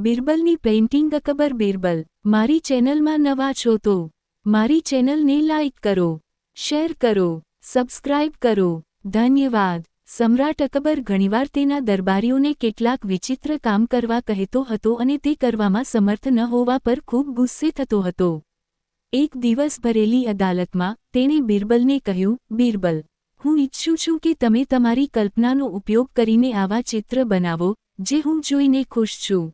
બિરબલની painting Akbar Birbal, મારી ચેનલમાં નવા છો તો, મારી ચેનલને લાઇક કરો, શેર કરો, સબસ્ક્રાઇબ કરો. ધન્યવાદ. સમ્રાટ અકબર ઘણીવાર તેના દરબારીઓને કેટલાક વિચિત્ર કામ કરવા કહેતો હતો અને તે કરવામાં સમર્થ ન હોવા પર ખૂબ ગુસ્સે થતો હતો. એક દિવસ ભરેલી અદાલતમાં તેણે બિરબલને કહ્યું, બિરબલ, હું ઈચ્છું છું કે તમે તમારી કલ્પનાનો ઉપયોગ કરીને આવા ચિત્ર બનાવો, જે હું જોઈને ખુશ છું.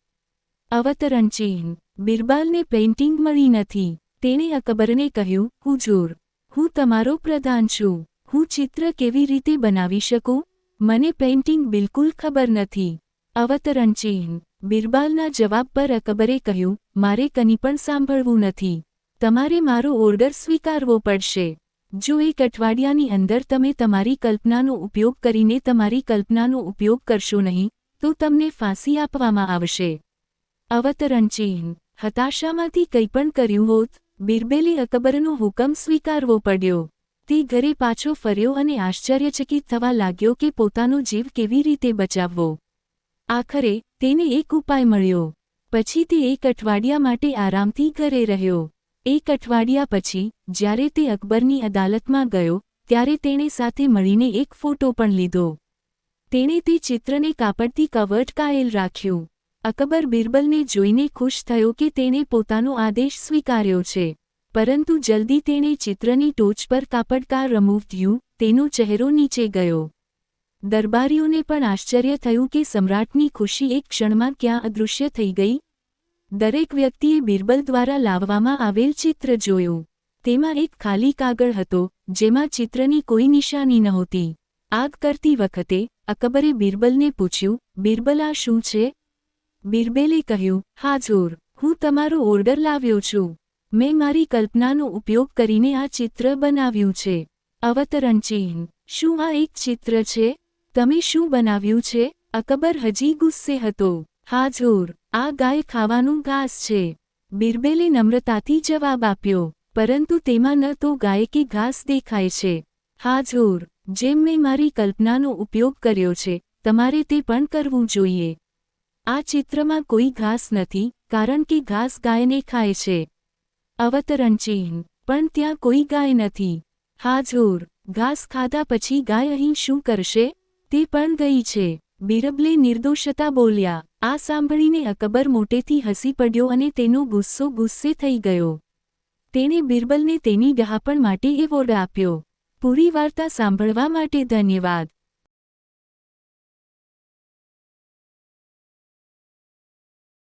અવતરણ ચિહ્ન બિરબાલને પેઇન્ટિંગ મળી નથી. તેણે અકબરને કહ્યું, હુજૂર, હું તમારો પ્રધાન છું. હું ચિત્ર કેવી રીતે બનાવી શકું? મને પેઇન્ટિંગ બિલકુલ ખબર નથી. અવતરણ ચિહ્ન બિરબાલના જવાબ પર અકબરે કહ્યું, મારે કની પણ સાંભળવું નથી. તમારે મારો ઓર્ડર સ્વીકારવો પડશે. જો એક અઠવાડિયાની અંદર તમે તમારી કલ્પનાનો ઉપયોગ કરીને તમારી કલ્પનાનો ઉપયોગ કરશો નહીં, તો તમને ફાંસી આપવામાં આવશે. અવતરણ ચિહ્ન હતાશામાંથી કંઈ પણ કર્યું હોત, બિરબેલે અકબરનો હુકમ સ્વીકારવો પડ્યો. તે ઘરે પાછો ફર્યો અને આશ્ચર્યચકિત થવા લાગ્યો કે પોતાનો જીવ કેવી રીતે બચાવવો. આખરે તેને એક ઉપાય મળ્યો. પછી તે એક અઠવાડિયા માટે આરામથી ઘરે રહ્યો. એક અઠવાડિયા પછી, જ્યારે તે અકબરની અદાલતમાં ગયો, ત્યારે તેણે સાથે મળીને એક ફોટો પણ લીધો. તેણે તે ચિત્રને કાપડથી કવર્ટ કાયેલ રાખ્યું. અકબર બિરબલને જોઈને ખુશ થયો કે તેણે પોતાનો આદેશ સ્વીકાર્યો છે. પરંતુ જલ્દી તેણે ચિત્રની ટોચ પર કાપડકાર રમૂવ થયું, તેનો ચહેરો નીચે ગયો. દરબારીઓને પણ આશ્ચર્ય થયું કે સમ્રાટની ખુશી એક ક્ષણમાં ક્યાં અદૃશ્ય થઈ ગઈ. દરેક વ્યક્તિએ બિરબલ દ્વારા લાવવામાં આવેલ ચિત્ર જોયું. તેમાં એક ખાલી કાગળ હતો, જેમાં ચિત્રની કોઈ નિશાની નહોતી. આગ કરતી વખતે અકબરે બિરબલને પૂછ્યું, બિરબલ, આ શું છે? બિરબેલે કહ્યું હાજુર હું તમારો ઓર્ડર લાવ્યો છું. મેં મારી કલ્પનાનો ઉપયોગ કરીને આ ચિત્ર બનાવ્યું છે. અવતરણ ચિહ્ન. શું આ એક ચિત્ર છે? તમે શું બનાવ્યું છે? અકબર હજી ગુસ્સે હતો. હાજુર આ ગાય ખાવાનું ઘાસ છે. બિરબેલે નમ્રતાથી જવાબ આપ્યો, પરંતુ તેમાં ન તો ગાય કે ઘાસ દેખાય છે. હાજુર જેમ મેં મારી કલ્પનાનો ઉપયોગ કર્યો છે, તમારે તે પણ કરવું જોઈએ. આ ચિત્રમાં કોઈ ઘાસ નથી, કારણ કે ઘાસ ગાયને ખાય છે. અવતરણચિહ્ન, પણ ત્યાં કોઈ ગાય નથી. હાજોર, ઘાસ ખાધા પછી ગાય અહીં શું કરશે? તે પણ ગઈ છે. બિરબલે નિર્દોષતા બોલ્યા. આ સાંભળીને અકબર મોટેથી હસી પડ્યો અને તેનો ગુસ્સો ગુસ્સે થઈ ગયો. તેણે બિરબલને તેની ડહાપણ માટે એવોર્ડ આપ્યો. પૂરી વાર્તા સાંભળવા માટે ધન્યવાદ.